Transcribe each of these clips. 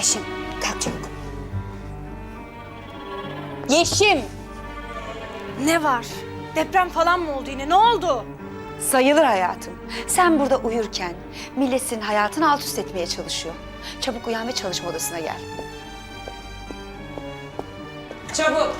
Yeşim kalk çabuk. Yeşim. Ne var? Deprem falan mı oldu yine? Ne oldu? Sayılır hayatım. Sen burada uyurken milletin hayatını alt üst etmeye çalışıyor. Çabuk uyan ve çalışma odasına gel. Çabuk.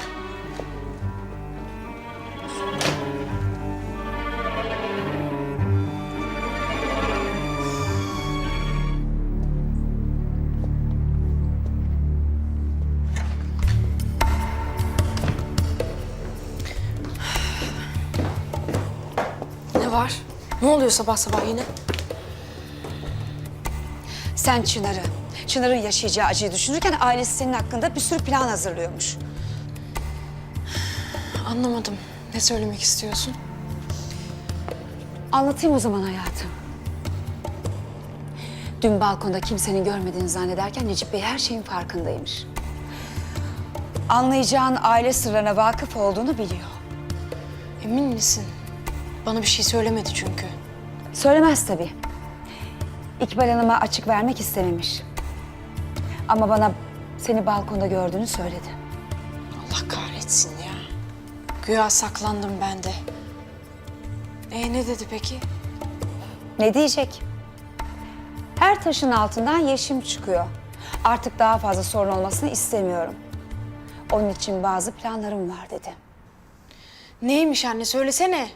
Ne var? Ne oluyor sabah sabah yine? Sen Çınar'ı, Çınar'ın yaşayacağı acıyı düşünürken ailesi senin hakkında bir sürü plan hazırlıyormuş. Anlamadım. Ne söylemek istiyorsun? Anlatayım o zaman hayatım. Dün balkonda kimsenin görmediğini zannederken Necip Bey her şeyin farkındaymış. Anlayacağın aile sırlarına vakıf olduğunu biliyor. Emin misin? Bana bir şey söylemedi çünkü. Söylemez tabii. İkbal Hanım'a açık vermek istememiş. Ama bana seni balkonda gördüğünü söyledi. Allah kahretsin ya. Güya saklandım ben de. E ne dedi peki? Ne diyecek? Her taşın altından yeşim çıkıyor. Artık daha fazla sorun olmasını istemiyorum. Onun için bazı planlarım var dedi. Neymiş anne söylesene.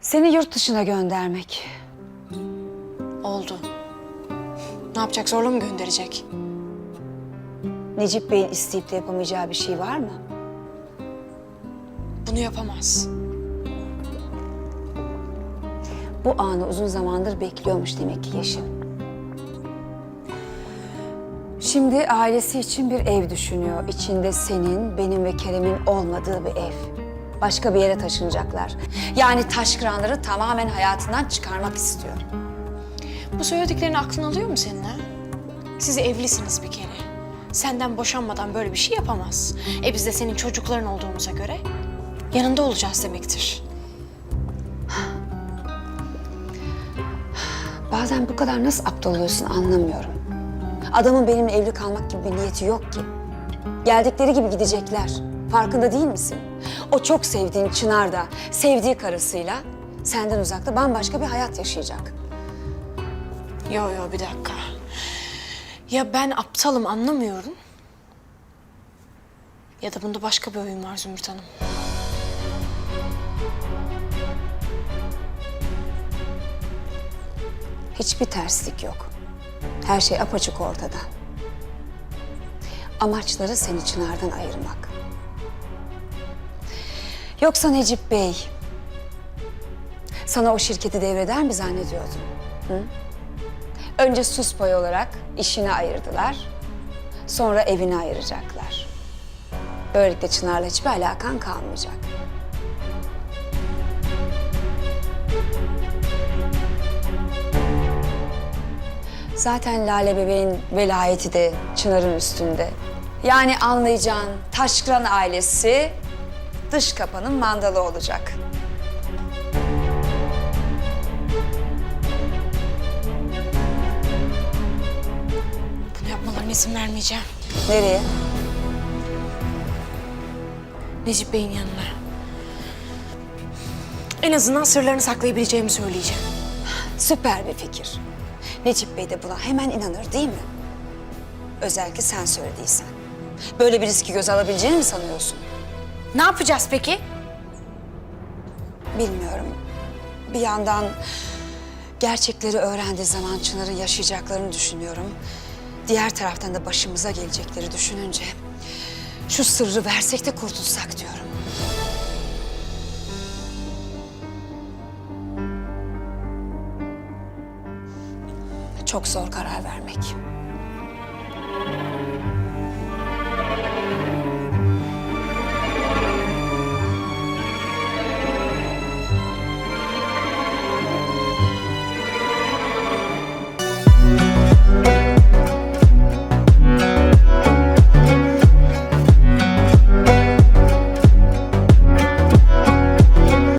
Seni yurt dışına göndermek. Oldu. Ne yapacak zorla mı gönderecek? Necip Bey'in isteyip de yapamayacağı bir şey var mı? Bunu yapamaz. Bu anı uzun zamandır bekliyormuş demek ki Yeşim. Şimdi ailesi için bir ev düşünüyor. İçinde senin, benim ve Kerem'in olmadığı bir ev. Başka bir yere taşınacaklar. Yani taşkıranları tamamen hayatından çıkarmak istiyor. Bu söylediklerini aklın alıyor mu senin ha? Siz evlisiniz bir kere. Senden boşanmadan böyle bir şey yapamaz. E biz de senin çocukların olduğumuza göre yanında olacağız demektir. Bazen bu kadar nasıl aptal oluyorsun anlamıyorum. Adamın benimle evli kalmak gibi bir niyeti yok ki. Geldikleri gibi gidecekler. Farkında değil misin? O çok sevdiğin Çınar da sevdiği karısıyla senden uzakta bambaşka bir hayat yaşayacak. Yo yo bir dakika. Ya ben aptalım anlamıyorum. Ya da bunda başka bir oyun var Zümrüt Hanım. Hiçbir terslik yok. Her şey apaçık ortada. Amaçları seni Çınar'dan ayırmak. Yoksa Necip Bey sana o şirketi devreder mi zannediyordun? Hı? Önce sus pay olarak işini ayırdılar. Sonra evini ayıracaklar. Böylelikle Çınar'la hiçbir alakan kalmayacak. Zaten Lale Bebeğin velayeti de Çınar'ın üstünde. Yani anlayacağın Taşkıran ailesi dış kapının mandalı olacak. Bunu yapmalarına izin vermeyeceğim. Nereye? Necip Bey'in yanına. En azından sırlarını saklayabileceğimi söyleyeceğim. Süper bir fikir. Necip Bey de buna hemen inanır değil mi? Özellikle sen söylediysen. Böyle bir riski göze alabileceğini mi sanıyorsun? Ne yapacağız peki? Bilmiyorum. Bir yandan gerçekleri öğrendiği zaman Çınar'ın yaşayacaklarını düşünüyorum. Diğer taraftan da başımıza gelecekleri düşününce şu sırrı versek de kurtulsak diyorum. Çok zor karar vermek.